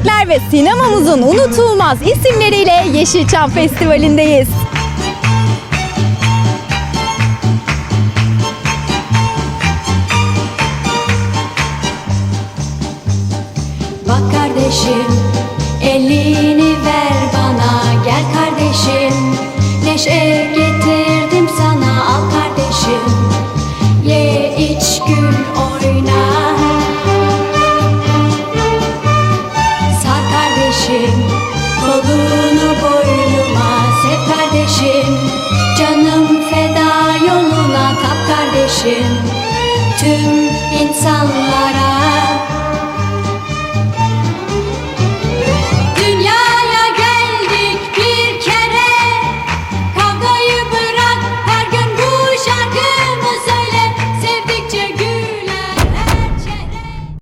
müzikler ve sinemamızın unutulmaz isimleriyle Yeşilçam Festivali'ndeyiz. Bak kardeşim elini kardeşim. Kolunu boynuma sev kardeşim. Canım feda yoluna kap kardeşim. Tüm insanlara